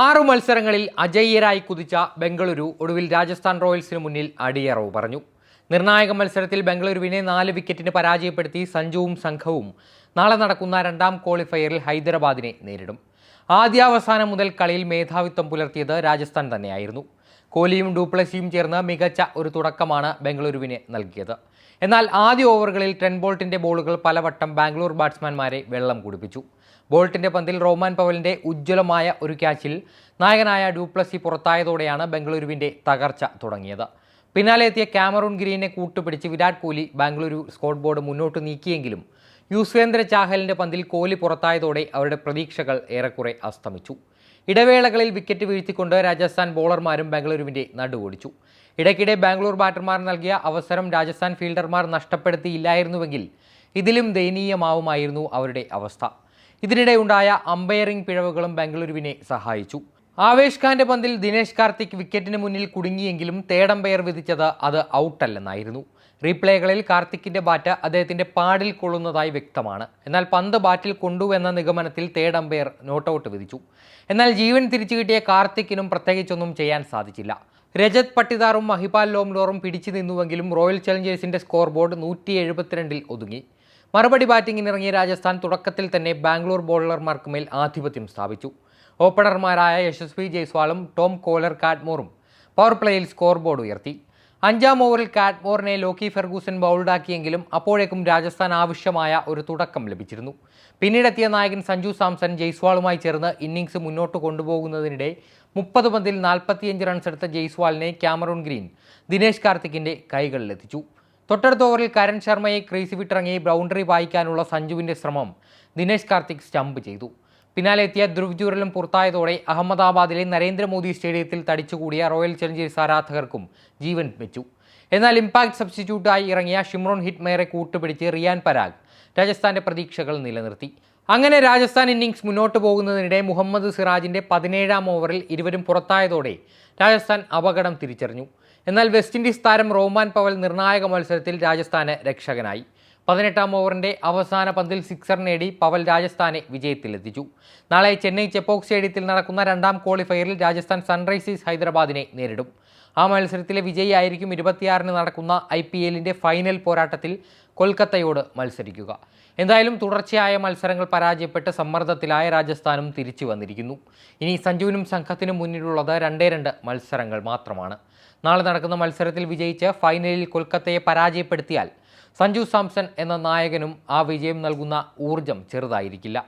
ആറു മത്സരങ്ങളിൽ അജയ്യരായി കുതിച്ച ബംഗളൂരു ഒടുവിൽ രാജസ്ഥാൻ റോയൽസിന് മുന്നിൽ അടിയറവ് പറഞ്ഞു. നിർണായക മത്സരത്തിൽ ബംഗളൂരുവിനെ നാല് വിക്കറ്റിന് പരാജയപ്പെടുത്തി സഞ്ജുവും സംഘവും നാളെ നടക്കുന്ന രണ്ടാം ക്വാളിഫയറിൽ ഹൈദരാബാദിനെ നേരിടും. ആദ്യാവസാനം മുതൽ കളിയിൽ മേധാവിത്വം പുലർത്തിയത് രാജസ്ഥാൻ തന്നെയായിരുന്നു. കോഹ്ലിയും ഡൂപ്ലസിയും ചേർന്ന് മികച്ച ഒരു തുടക്കമാണ് ബംഗളൂരുവിന് നൽകിയത്. എന്നാൽ ആദ്യ ഓവറുകളിൽ ബോൾട്ടിന്റെ ബോളുകൾ പലവട്ടം ബാംഗ്ലൂർ ബാറ്റ്സ്മാൻമാരെ വെള്ളം കുടിപ്പിച്ചു. ബോൾട്ടിന്റെ പന്തിൽ റോമാൻ പവലിന്റെ ഉജ്ജ്വലമായ ഒരു ക്യാച്ചിൽ നായകനായ ഡ്യൂപ്ലസി പുറത്തായതോടെയാണ് ബംഗളൂരുവിന്റെ തകർച്ച തുടങ്ങിയത്. പിന്നാലെ എത്തിയ ക്യാമറൂൺ ഗ്രീനെ കൂട്ടുപിടിച്ച് വിരാട് കോഹ്ലി ബാംഗ്ലൂരു സ്കോഡ് ബോർഡ് മുന്നോട്ട് നീക്കിയെങ്കിലും യുസ്വേന്ദ്ര ചാഹലിന്റെ പന്തിൽ കോഹ്ലി പുറത്തായതോടെ അവരുടെ പ്രതീക്ഷകൾ ഏറെക്കുറെ അസ്തമിച്ചു. ഇടവേളകളിൽ വിക്കറ്റ് വീഴ്ത്തിക്കൊണ്ട് രാജസ്ഥാൻ ബോളർമാരും ബംഗളൂരുവിന്റെ നടുവൊടിച്ചു. ഇടയ്ക്കിടെ ബാംഗ്ലൂർ ബാറ്റർമാർ നൽകിയ അവസരം രാജസ്ഥാൻ ഫീൽഡർമാർ നഷ്ടപ്പെടുത്തിയില്ലായിരുന്നുവെങ്കിൽ ഇതിലും ദയനീയമാവുമായിരുന്നു അവരുടെ അവസ്ഥ. ഇതിനിടെ ഉണ്ടായ അമ്പയറിംഗ് പിഴവുകളും ബംഗളൂരുവിനെ സഹായിച്ചു. ആവേശ് ഖാന്റെ പന്തിൽ ദിനേശ് കാർത്തിക് വിക്കറ്റിന് മുന്നിൽ കുടുങ്ങിയെങ്കിലും തേടമ്പയർ വിധിച്ചത് അത് ഔട്ടല്ലെന്നായിരുന്നു. റീപ്ലേകളിൽ കാർത്തിക്കിന്റെ ബാറ്റ് അദ്ദേഹത്തിന്റെ പാടിൽ കൊള്ളുന്നതായി വ്യക്തമാണ്. എന്നാൽ പന്ത് ബാറ്റിൽ കൊണ്ടുവെന്ന നിഗമനത്തിൽ തേടമ്പയർ നോട്ട് നോട്ടൌട്ട് വിധിച്ചു. എന്നാൽ ജീവൻ തിരിച്ചു കിട്ടിയ കാർത്തിക്കിനും പ്രത്യേകിച്ചൊന്നും ചെയ്യാൻ സാധിച്ചില്ല. രജത് പട്ടിദാറും മഹിപാൽ ലോംലോറും പിടിച്ചു നിന്നുവെങ്കിലും റോയൽ ചലഞ്ചേഴ്സിന്റെ സ്കോർ ബോർഡ് നൂറ്റി എഴുപത്തിരണ്ടിൽ ഒതുങ്ങി. മറുപടി ബാറ്റിംഗിനിറങ്ങിയ രാജസ്ഥാൻ തുടക്കത്തിൽ തന്നെ ബാംഗ്ലൂർ ബോളർമാർക്ക് മേൽ ആധിപത്യം സ്ഥാപിച്ചു. ഓപ്പണർമാരായ യശസ്വി ജയ്സ്വാളും ടോം കോലർ കാഡ്മോറും പവർ പ്ലേയിൽ സ്കോർ ബോർഡ് ഉയർത്തി. അഞ്ചാം ഓവറിൽ കാഡ്മോറിനെ ലോക്കി ഫെർഗൂസൻ ബൗൾഡാക്കിയെങ്കിലും അപ്പോഴേക്കും രാജസ്ഥാൻ ആവശ്യമായ ഒരു തുടക്കം ലഭിച്ചിരുന്നു. പിന്നീടെത്തിയ നായകൻ സഞ്ജു സാംസൺ ജയ്സ്വാളുമായി ചേർന്ന് ഇന്നിംഗ്സ് മുന്നോട്ട് കൊണ്ടുപോകുന്നതിനിടെ മുപ്പത് പന്തിൽ നാൽപ്പത്തിയഞ്ച് റൺസ് എടുത്ത ജയ്സ്വാളിനെ ക്യാമറൂൺ ഗ്രീൻ ദിനേശ് കാർത്തിക്കിന്റെ കൈകളിലെത്തിച്ചു. തൊട്ടടുത്ത ഓവറിൽ കരൺ ശർമ്മയെ ക്രീസ് വിട്ടിറങ്ങി ബൗണ്ടറി വായിക്കാനുള്ള സഞ്ജുവിന്റെ ശ്രമം ദിനേശ് കാർത്തിക് സ്റ്റംപ് ചെയ്തു. പിന്നാലെ എത്തിയ ധ്രുവ് ജൂറലും പുറത്തായതോടെ അഹമ്മദാബാദിലെ നരേന്ദ്രമോദി സ്റ്റേഡിയത്തിൽ തടിച്ചുകൂടിയ റോയൽ ചലഞ്ചേഴ്സ് ആരാധകർക്കും ജീവൻ വെച്ചു. എന്നാൽ ഇമ്പാക്ട് സബ്സ്റ്റിറ്റ്യൂട്ടായി ഇറങ്ങിയ ഷിമ്രോൺ ഹിറ്റ്മേറെ കൂട്ടുപിടിച്ച് റിയാൻ പരാഗ് രാജസ്ഥാന്റെ പ്രതീക്ഷകൾ നിലനിർത്തി. അങ്ങനെ രാജസ്ഥാൻ ഇന്നിംഗ്സ് മുന്നോട്ട് പോകുന്നതിനിടെ മുഹമ്മദ് സിറാജിന്റെ പതിനേഴാം ഓവറിൽ ഇരുവരും പുറത്തായതോടെ രാജസ്ഥാൻ അപകടം തിരിച്ചറിഞ്ഞു. എന്നാൽ വെസ്റ്റ് ഇൻഡീസ് താരം റോമാൻ പവൽ നിർണായക മത്സരത്തിൽ രാജസ്ഥാന് രക്ഷകനായി. പതിനെട്ടാം ഓവറിന്റെ അവസാന പന്തിൽ സിക്സർ നേടി പവൽ രാജസ്ഥാനെ വിജയത്തിലെത്തിച്ചു. നാളെ ചെന്നൈ ചെപ്പോക് സ്റ്റേഡിയത്തിൽ നടക്കുന്ന രണ്ടാം ക്വാളിഫയറിൽ രാജസ്ഥാൻ സൺറൈസേഴ്സ് ഹൈദരാബാദിനെ നേരിടും. ആ മത്സരത്തിലെ വിജയിയായിരിക്കും ഇരുപത്തിയാറിന് നടക്കുന്ന ഐ പി എല്ലിന്റെ ഫൈനൽ പോരാട്ടത്തിൽ കൊൽക്കത്തയോട് മത്സരിക്കുക. എന്തായാലും തുടർച്ചയായ മത്സരങ്ങൾ പരാജയപ്പെട്ട് സമ്മർദ്ദത്തിലായ രാജസ്ഥാനും തിരിച്ചു വന്നിരിക്കുന്നു. ഇനി സഞ്ജുവിനും സംഘത്തിനും മുന്നിലുള്ളത് രണ്ടേ രണ്ട് മത്സരങ്ങൾ മാത്രമാണ്. നാളെ നടക്കുന്ന മത്സരത്തിൽ വിജയിച്ച് ഫൈനലിൽ കൊൽക്കത്തയെ പരാജയപ്പെടുത്തിയാൽ സഞ്ജു സാംസൺ എന്ന നായകനും ആ വിജയം നൽകുന്ന ഊർജം ചെറുതായിരിക്കില്ല.